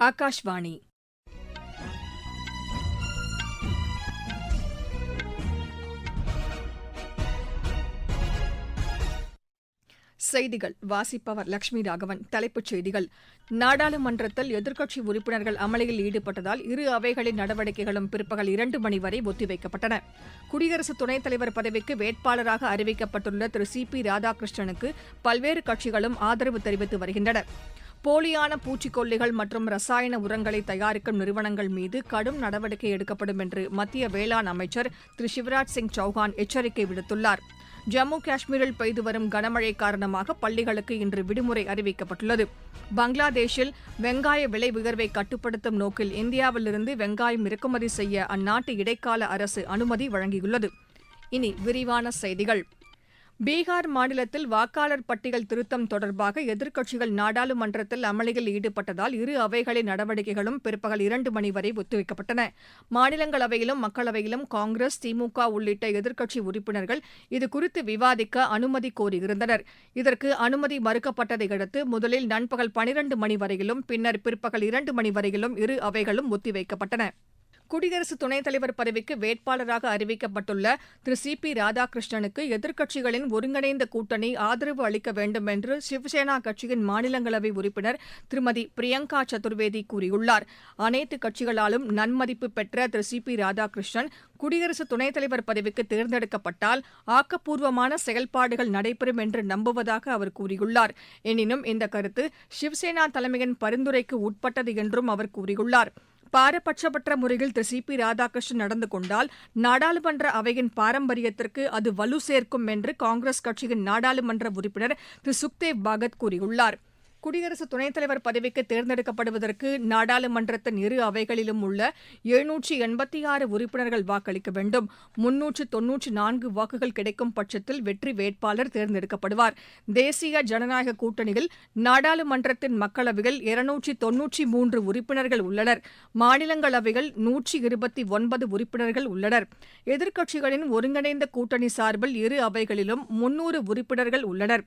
ஆகாஷ்வாணி செய்திகள். வாசிப்பவர் லட்சுமி ராகவன். தலைப்புச் செய்திகள். நாடாளுமன்றத்தில் எதிர்க்கட்சி உறுப்பினர்கள் அமளியில் ஈடுபட்டதால் இரு அவைகளின் நடவடிக்கைகளும் பிற்பகல் இரண்டு மணி வரை ஒத்திவைக்கப்பட்டன. குடியரசு துணைத் தலைவர் பதவிக்கு வேட்பாளராக அறிவிக்கப்பட்டுள்ள திரு சி பி ராதாகிருஷ்ணனுக்கு பல்வேறு கட்சிகளும் ஆதரவு தெரிவித்து வருகின்றன. போலியான பூச்சிக்கொல்லிகள் மற்றும் ரசாயன உரங்களை தயாரிக்கும் நிறுவனங்கள் மீது கடும் நடவடிக்கை எடுக்கப்படும் என்று மத்திய வேளாண் அமைச்சர் திரு சிவராஜ் சிங் சௌஹான் எச்சரிக்கை விடுத்துள்ளார். ஜம்மு காஷ்மீரில் பெய்து வரும் கனமழை காரணமாக பள்ளிகளுக்கு இன்று விடுமுறை அறிவிக்கப்பட்டுள்ளது. பங்களாதேஷில் வெங்காய விலை உயர்வை கட்டுப்படுத்தும் நோக்கில் இந்தியாவிலிருந்து வெங்காயம் இறக்குமதி செய்ய அந்நாட்டு இடைக்கால அரசு அனுமதி வழங்கியுள்ளது. இனி விரிவான செய்திகள். பீகார் மாநிலத்தில் வாக்காளர் பட்டியல் திருத்தம் தொடர்பாக எதிர்க்கட்சிகள் நாடாளுமன்றத்தில் அமளியில் ஈடுபட்டதால் இரு அவைகளின் நடவடிக்கைகளும் பிற்பகல் இரண்டு மணி வரை ஒத்திவைக்கப்பட்டன. மாநிலங்களவையிலும் மக்களவையிலும் காங்கிரஸ் திமுக உள்ளிட்ட எதிர்க்கட்சி உறுப்பினர்கள் இதுகுறித்து விவாதிக்க அனுமதி கோரியிருந்தனர். இதற்கு அனுமதி மறுக்கப்பட்டதை அடுத்து முதலில் நண்பகல் பனிரண்டு மணி வரையிலும் பின்னர் பிற்பகல் இரண்டு மணி வரையிலும் இரு அவைகளும் ஒத்திவைக்கப்பட்டன. குடியரசு துணைத் தலைவர் பதவிக்கு வேட்பாளராக அறிவிக்கப்பட்டுள்ள திரு சி பி ராதாகிருஷ்ணனுக்கு எதிர்க்கட்சிகளின் ஒருங்கிணைந்த கூட்டணி ஆதரவு அளிக்க வேண்டும் என்று சிவசேனா கட்சியின் மாநிலங்களவை உறுப்பினர் திருமதி பிரியங்கா சதுர்வேதி கூறியுள்ளார். அனைத்து கட்சிகளாலும் நன்மதிப்பு பெற்ற திரு சி பி ராதாகிருஷ்ணன் குடியரசு துணைத் தலைவர் பதவிக்கு தேர்ந்தெடுக்கப்பட்டால் ஆக்கப்பூர்வமான செயல்பாடுகள் நடைபெறும் என்று நம்புவதாக அவர் கூறியுள்ளார். எனினும் இந்த கருத்து சிவசேனா தலைமையின் பரிந்துரைக்கு உட்பட்டது என்றும் அவர் கூறியுள்ளார். பாரபட்சமற்ற முறையில் திரு சி பி ராதாகிருஷ்ணன் நடந்து கொண்டால் நாடாளுமன்ற அவையின் பாரம்பரியத்திற்கு அது வலு சேர்க்கும் என்று காங்கிரஸ் கட்சியின் நாடாளுமன்ற உறுப்பினர் திரு சுக்தேவ் பாகத் கூறியுள்ளார். குடியரசு துணைத் தலைவர் பதவிக்கு தேர்ந்தெடுக்கப்படுவதற்கு நாடாளுமன்றத்தின் இரு அவைகளிலும் உள்ள எழுநூற்றி எண்பத்தி ஆறு உறுப்பினர்கள் வாக்களிக்க வேண்டும். முன்னூற்று தொன்னூற்றி நான்கு வாக்குகள் கிடைக்கும் பட்சத்தில் வெற்றி வேட்பாளர் தேர்ந்தெடுக்கப்படுவார். தேசிய ஜனநாயக கூட்டணியில் நாடாளுமன்றத்தின் மக்களவையில் இருநூற்றி தொன்னூற்றி மூன்று உறுப்பினர்கள் உள்ளனர். மாநிலங்களவையில் நூற்றி இருபத்தி ஒன்பது உறுப்பினர்கள் உள்ளனர். எதிர்க்கட்சிகளின் ஒருங்கிணைந்த கூட்டணி சார்பில் இரு அவைகளிலும் முன்னூறு உறுப்பினர்கள் உள்ளனர்.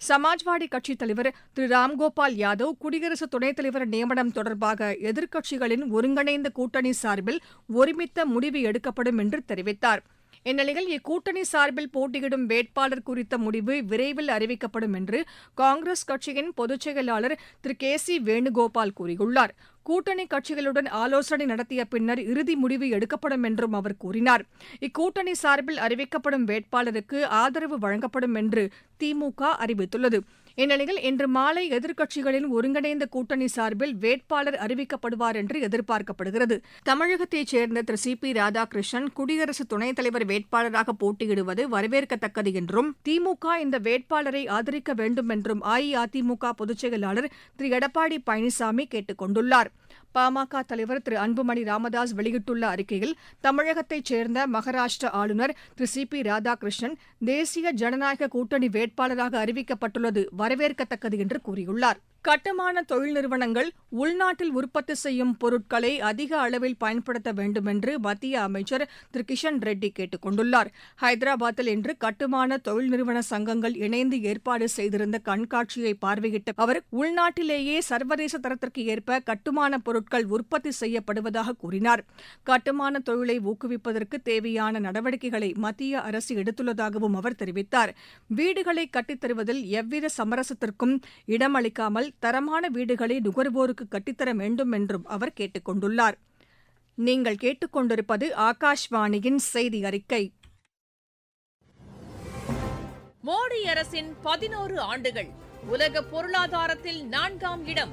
சமாஜ்வாடி கட்சித் தலைவர் திரு ராம்கோபால் யாதவ் குடியரசு துணைத் தலைவர் நியமனம் தொடர்பாக எதிர்க்கட்சிகளின் ஒருங்கிணைந்த கூட்டணி சார்பில் ஒருமித்த முடிவு எடுக்கப்படும் என்று தெரிவித்தார். இந்நிலையில் இக்கூட்டணி சார்பில் போட்டியிடும் வேட்பாளர் குறித்த முடிவு விரைவில் அறிவிக்கப்படும் என்று காங்கிரஸ் கட்சியின் பொதுச் செயலாளர் திரு. கே. சி. வேணுகோபால் கூறியுள்ளார். கூட்டணி கட்சிகளுடன் ஆலோசனை நடத்திய பின்னர் இறுதி முடிவு எடுக்கப்படும் என்றும் அவர் கூறினார். இக்கூட்டணி சார்பில் அறிவிக்கப்படும் வேட்பாளருக்கு ஆதரவு வழங்கப்படும் என்று திமுக அறிவித்துள்ளது. இந்நிலையில் இன்று மாலை எதிர்க்கட்சிகளின் ஒருங்கிணைந்த கூட்டணி சார்பில் வேட்பாளர் அறிவிக்கப்படுவார் என்று எதிர்பார்க்கப்படுகிறது. தமிழகத்தைச் சேர்ந்த திரு சி பி ராதாகிருஷ்ணன் குடியரசு துணைத் தலைவர் வேட்பாளராக போட்டியிடுவது வரவேற்கத்தக்கது என்றும் திமுக இந்த வேட்பாளரை ஆதரிக்க வேண்டும் என்றும் அஇஅதிமுக பொதுச் செயலாளர் திரு எடப்பாடி பழனிசாமி கேட்டுக் கொண்டுள்ளாா் பாமக தலைவர் திரு அன்புமணி ராமதாஸ் வெளியிட்டுள்ள அறிக்கையில் தமிழகத்தைச் சேர்ந்த மகாராஷ்டிர ஆளுநர் திரு சி பி ராதாகிருஷ்ணன் தேசிய ஜனநாயக கூட்டணி வேட்பாளராக அறிவிக்கப்பட்டுள்ளது வரவேற்கத்தக்கது என்று கூறியுள்ளார். கட்டுமான தொழில் நிறுவனங்கள் உள்நாட்டில் உற்பத்தி செய்யும் பொருட்களை அதிக அளவில் பயன்படுத்த வேண்டும் என்று மத்திய அமைச்சர் திரு கிஷன் ரெட்டி கேட்டுக் கொண்டுள்ளார். ஹைதராபாத்தில் இன்று கட்டுமான தொழில் நிறுவன சங்கங்கள் இணைந்து ஏற்பாடு செய்திருந்த கண்காட்சியை பார்வையிட்ட அவர் உள்நாட்டிலேயே சர்வதேச தரத்திற்கு ஏற்ப கட்டுமான பொருட்கள் உற்பத்தி செய்யப்படுவதாக கூறினார். கட்டுமான தொழிலை ஊக்குவிப்பதற்கு தேவையான நடவடிக்கைகளை மத்திய அரசு எடுத்துள்ளதாகவும் அவர் தெரிவித்தார். வீடுகளை கட்டித்தருவதில் எவ்வித சமரசத்திற்கும் இடமளிக்காமல் தரமான வீடுகளை நுகர்வோருக்கு கட்டித்தர வேண்டும் என்றும் அவர் கேட்டுக் கொண்டுள்ளார். நீங்கள் கேட்டுக்கொண்டிருப்பது ஆகாஷ்வாணியின் செய்தி அறிக்கை. மோடி அரசின் பதினோரு ஆண்டுகள் உலக பொருளாதாரத்தில் நான்காம் இடம்.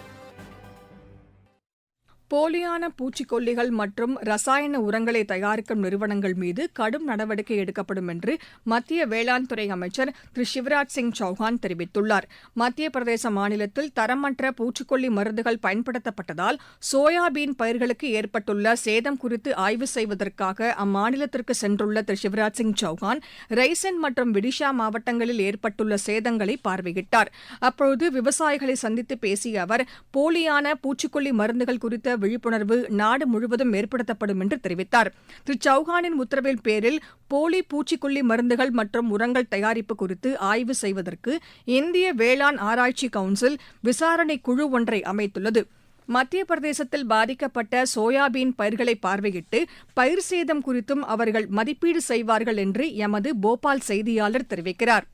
போலியான பூச்சிக்கொல்லிகள் மற்றும் ரசாயன உரங்களை தயாரிக்கும் நிறுவனங்கள் மீது கடும் நடவடிக்கை எடுக்கப்படும் என்று மத்திய வேளாண் துறை அமைச்சர் திரு சிவராஜ் சிங் சௌஹான் தெரிவித்துள்ளார். மத்திய பிரதேச மாநிலத்தில் தரமற்ற பூச்சிக்கொல்லி மருந்துகள் பயன்படுத்தப்பட்டதால் சோயாபீன் பயிர்களுக்கு ஏற்பட்டுள்ள சேதம் குறித்து ஆய்வு செய்வதற்காக அம்மாநிலத்திற்கு சென்றுள்ள திரு சிவராஜ் சிங் சௌஹான் ரைசன் மற்றும் விடிஷா மாவட்டங்களில் ஏற்பட்டுள்ள சேதங்களை பார்வையிட்டார். அப்போது விவசாயிகளை சந்தித்து பேசிய அவர் போலியான பூச்சிக்கொல்லி மருந்துகள் குறித்த விழிப்புணர்வு நாடு முழுவதும் ஏற்படுத்தப்படும் என்று தெரிவித்தார். திரு. சௌஹானின் உத்தரவின் பேரில் போலி பூச்சிக்கொல்லி மருந்துகள் மற்றும் உரங்கள் தயாரிப்பு குறித்து ஆய்வு செய்வதற்கு இந்திய வேளாண் ஆராய்ச்சி கவுன்சில் விசாரணை குழு ஒன்றை அமைத்துள்ளது. மத்திய பிரதேசத்தில் பாதிக்கப்பட்ட சோயாபீன் பயிர்களை பார்வையிட்டு பயிர் சேதம் குறித்தும் அவர்கள் மதிப்பீடு செய்வார்கள் என்று எமது போபால் செய்தியாளர் தெரிவிக்கிறார்.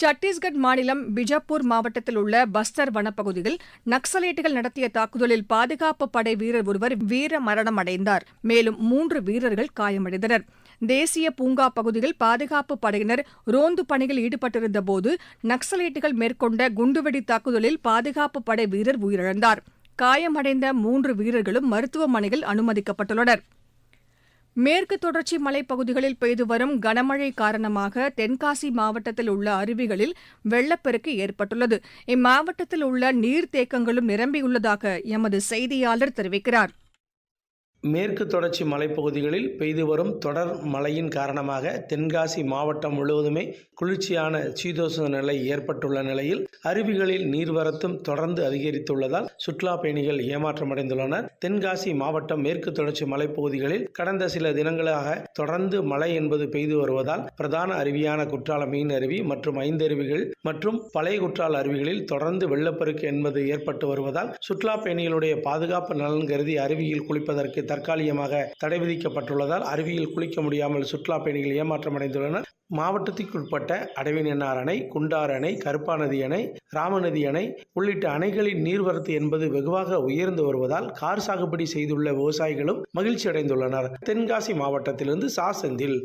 சத்தீஸ்கட் மாநிலம் பிஜப்பூர் மாவட்டத்தில் உள்ள பஸ்தர் வனப்பகுதியில் நக்சலைட்டுகள் நடத்திய தாக்குதலில் பாதுகாப்பு படை வீரர் ஒருவர் வீர மரணம் அடைந்தார் மேலும் மூன்று வீரர்கள் காயமடைந்தனர். தேசிய பூங்கா பகுதியில் பாதுகாப்பு படையினர் ரோந்து பணியில் ஈடுபட்டிருந்தபோது நக்சலைட்டுகள் மேற்கொண்ட குண்டுவெடி தாக்குதலில் பாதுகாப்பு படை வீரர் உயிரிழந்தார். காயமடைந்த மூன்று வீரர்களும் மருத்துவமனையில் அனுமதிக்கப்பட்டுள்ளனா் மேற்கு தொடர்ச்சி மலைப்பகுதிகளில் பெய்து வரும் கனமழை காரணமாக தென்காசி மாவட்டத்தில் உள்ள அருவிகளில் வெள்ளப்பெருக்கு ஏற்பட்டுள்ளது. இம்மாவட்டத்தில் உள்ள நீர்த்தேக்கங்களும் நிரம்பியுள்ளதாக எமது செய்தியாளர் தெரிவிக்கிறார். மேற்கு தொடர்ச்சி மலைப்பகுதிகளில் பெய்து வரும் தொடர் மழையின் காரணமாக தென்காசி மாவட்டம் முழுவதுமே குளிர்ச்சியான சீதோஷ நிலை ஏற்பட்டுள்ள நிலையில் அருவிகளில் நீர்வரத்தும் தொடர்ந்து அதிகரித்துள்ளதால் சுற்றுலா பயணிகள் ஏமாற்றமடைந்துள்ளனர். தென்காசி மாவட்டம் மேற்கு தொடர்ச்சி மலைப்பகுதிகளில் கடந்த சில தினங்களாக தொடர்ந்து மழை என்பது பெய்து வருவதால் பிரதான அருவியான குற்றால மீன் அருவி மற்றும் ஐந்தருவிகள் மற்றும் பழைய குற்றால அருவிகளில் தொடர்ந்து வெள்ளப்பெருக்கு என்பது ஏற்பட்டு வருவதால் சுற்றுலா பயணிகளுடைய பாதுகாப்பு நலன் கருதி அருவியில் குளிப்பதற்கு தற்காலிகமாக தடை விதிக்கப்பட்டுள்ளதால் அருவியில் குளிக்க முடியாமல் சுற்றுலா பயணிகள் ஏமாற்றமடைந்துள்ளனர். மாவட்டத்திற்குட்பட்ட அடைவினென்னார் அணை குண்டார் அணை கருப்பாநதி அணை ராமநதி அணை உள்ளிட்ட அணைகளின் நீர்வரத்து என்பது வெகுவாக உயர்ந்து வருவதால் கார் சாகுபடி செய்துள்ள விவசாயிகளும் மகிழ்ச்சி அடைந்துள்ளனர் தென்காசி மாவட்டத்திலிருந்து சாசெந்தில்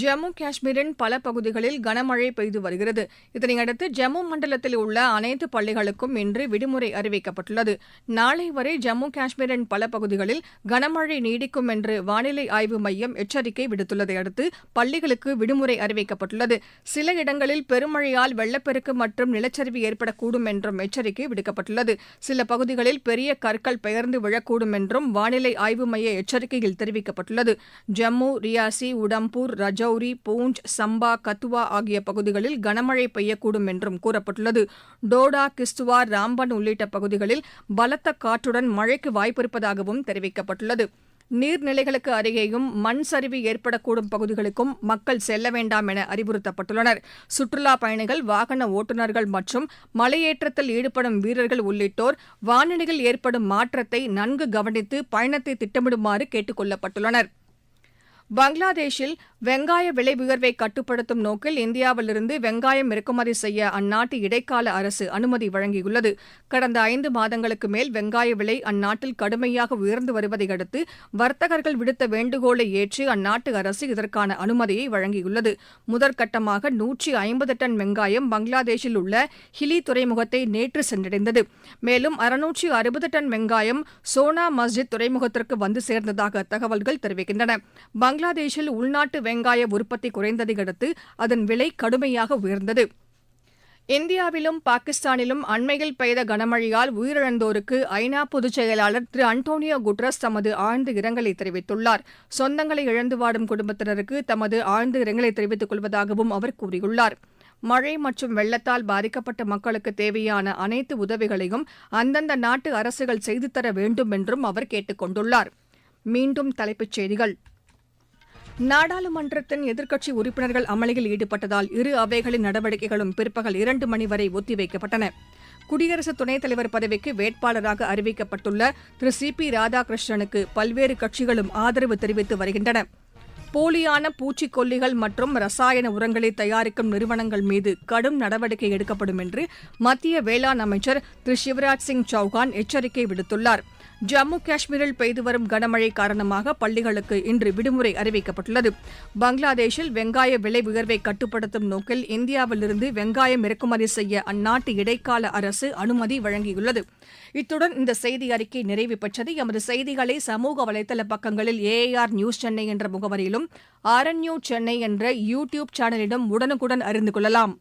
ஜம்மு காஷ்மீரின் பல பகுதிகளில் கனமழை பெய்து வருகிறது. இதனையடுத்து ஜம்மு மண்டலத்தில் உள்ள அனைத்து பள்ளிகளுக்கும் இன்று விடுமுறை அறிவிக்கப்பட்டுள்ளது. நாளை வரை ஜம்மு காஷ்மீரின் பல பகுதிகளில் கனமழை நீடிக்கும் என்று வானிலை ஆய்வு மையம் எச்சரிக்கை விடுத்துள்ளதை அடுத்து பள்ளிகளுக்கு விடுமுறை அறிவிக்கப்பட்டுள்ளது. சில இடங்களில் பெருமழையால் வெள்ளப்பெருக்கு மற்றும் நிலச்சரிவு ஏற்படக்கூடும் என்றும் எச்சரிக்கை விடுக்கப்பட்டுள்ளது. சில பகுதிகளில் பெரிய கற்கள் பெயர்ந்து விழக்கூடும் என்றும் வானிலை ஆய்வு மைய எச்சரிக்கையில் தெரிவிக்கப்பட்டுள்ளது. ஜம்மு ரியாசி உடம்பூர் ரஜ ரஜௌரி பூஞ்ச் சம்பா கத்துவா ஆகிய பகுதிகளில் கனமழை பெய்யக்கூடும் என்றும் கூறப்பட்டுள்ளது. டோடா கிஸ்துவார் ராம்பன் உள்ளிட்ட பகுதிகளில் பலத்த காற்றுடன் மழைக்கு வாய்ப்பிருப்பதாகவும் தெரிவிக்கப்பட்டுள்ளது. நீர்நிலைகளுக்கு அருகேயும் மண் சரிவு ஏற்படக்கூடும் பகுதிகளுக்கும் மக்கள் செல்ல வேண்டாம் என அறிவுறுத்தப்பட்டுள்ளனர். சுற்றுலா பயணிகள் வாகன ஓட்டுநர்கள் மற்றும் மலையேற்றத்தில் ஈடுபடும் வீரர்கள் உள்ளிட்டோர் வானிலையில் ஏற்படும் மாற்றத்தை நன்கு கவனித்து பயணத்தை திட்டமிடுமாறு கேட்டுக் கொள்ளப்பட்டுள்ளனா் பங்களாதேஷில் வெங்காய விலை உயர்வை கட்டுப்படுத்தும் நோக்கில் இந்தியாவிலிருந்து வெங்காயம் இறக்குமதி செய்ய அந்நாட்டு இடைக்கால அரசு அனுமதி வழங்கியுள்ளது. கடந்த ஐந்து மாதங்களுக்கு மேல் வெங்காய விலை அந்நாட்டில் கடுமையாக உயர்ந்து வருவதை அடுத்து வர்த்தகர்கள் விடுத்த வேண்டுகோளை ஏற்று அந்நாட்டு அரசு இதற்கான அனுமதியை வழங்கியுள்ளது. முதற்கட்டமாக நூற்றி ஐம்பது டன் வெங்காயம் பங்களாதேஷில் உள்ள ஹிலி துறைமுகத்தை நேற்று சென்றடைந்தது. மேலும் அறுநூற்றி அறுபது டன் வெங்காயம் சோனா மஸ்ஜித் துறைமுகத்திற்கு வந்து சேர்ந்ததாக தகவல்கள் தெரிவிக்கின்றன. பங்களாதேஷில் உள்நாட்டு வெங்காய உற்பத்தி குறைந்ததை அடுத்து அதன் விலை கடுமையாக உயர்ந்தது. இந்தியாவிலும் பாகிஸ்தானிலும் அண்மையில் பெய்த கனமழையால் உயிரிழந்தோருக்கு ஐநா பொதுச் செயலாளர் திரு அன்டோனியோ குட்ரஸ் தமது ஆழ்ந்த இரங்கலை தெரிவித்துள்ளார். சொந்தங்களை இழந்து வாடும் குடும்பத்தினருக்கு தமது ஆழ்ந்த இரங்கலை தெரிவித்துக் கொள்வதாகவும் அவர் கூறியுள்ளார். மழை மற்றும் வெள்ளத்தால் பாதிக்கப்பட்ட மக்களுக்கு தேவையான அனைத்து உதவிகளையும் அந்தந்த நாட்டு அரசுகள் செய்து தர வேண்டும் என்றும் அவர் கேட்டுக் கொண்டுள்ளார். மீண்டும் தலைப்புச் செய்திகள். நாடாளுமன்றத்தின் எதிர்க்கட்சி உறுப்பினர்கள் அமளியில் ஈடுபட்டதால் இரு அவைகளின் நடவடிக்கைகளும் பிற்பகல் இரண்டு மணி வரை ஒத்திவைக்கப்பட்டன. குடியரசு துணைத் தலைவர் பதவிக்கு வேட்பாளராக அறிவிக்கப்பட்டுள்ள திரு சி பி ராதாகிருஷ்ணனுக்கு பல்வேறு கட்சிகளும் ஆதரவு தெரிவித்து வருகின்றன. போலியான பூச்சிக்கொல்லிகள் மற்றும் ரசாயன உரங்களை தயாரிக்கும் நிறுவனங்கள் மீது கடும் நடவடிக்கை எடுக்கப்படும் என்று மத்திய வேளாண் அமைச்சர் திரு சிவராஜ் சிங் சௌகான் எச்சரிக்கை விடுத்துள்ளார். ஜம்மு காஷ்மீரில் பெய்து வரும் கனமழை காரணமாக பள்ளிகளுக்கு இன்று விடுமுறை அறிவிக்கப்பட்டுள்ளது. பங்களாதேஷில் வெங்காய விலை உயர்வை கட்டுப்படுத்தும் நோக்கில் இந்தியாவிலிருந்து வெங்காயம் இறக்குமதி செய்ய அந்நாட்டு இடைக்கால அரசு அனுமதி வழங்கியுள்ளது. இத்துடன் இந்த செய்தி அறிக்கை நிறைவு பெற்றது. எமது செய்திகளை சமூக வலைதள பக்கங்களில் ஏஐஆர் நியூஸ் சென்னை என்ற முகவரியிலும் ஆர்என்யூ சென்னை என்ற யூ டியூப் சேனலிடம் உடனுக்குடன் அறிந்து கொள்ளலாம்.